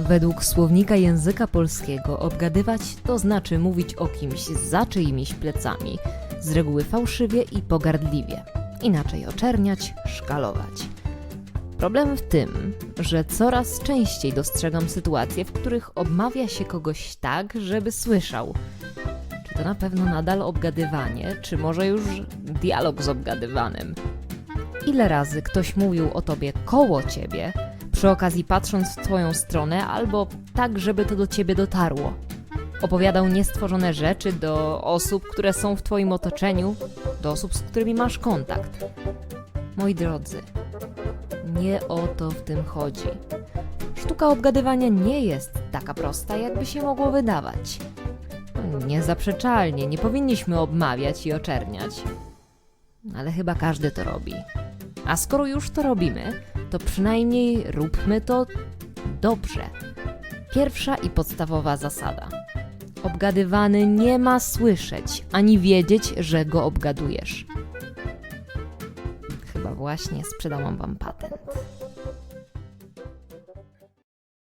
Według słownika języka polskiego obgadywać to znaczy mówić o kimś za czyimiś plecami, z reguły fałszywie i pogardliwie. Inaczej oczerniać, szkalować. Problem w tym, że coraz częściej dostrzegam sytuacje, w których obmawia się kogoś tak, żeby słyszał. Czy to na pewno nadal obgadywanie, czy może już dialog z obgadywanym? Ile razy ktoś mówił o tobie koło ciebie, przy okazji patrząc w twoją stronę, albo tak, żeby to do ciebie dotarło? Opowiadał niestworzone rzeczy do osób, które są w twoim otoczeniu, do osób, z którymi masz kontakt. Moi drodzy, nie o to w tym chodzi. Sztuka obgadywania nie jest taka prosta, jakby się mogło wydawać. Niezaprzeczalnie, nie powinniśmy obmawiać i oczerniać. Ale chyba każdy to robi. A skoro już to robimy, to przynajmniej róbmy to dobrze. Pierwsza i podstawowa zasada. Obgadywany nie ma słyszeć ani wiedzieć, że go obgadujesz. Chyba właśnie sprzedałam wam patent.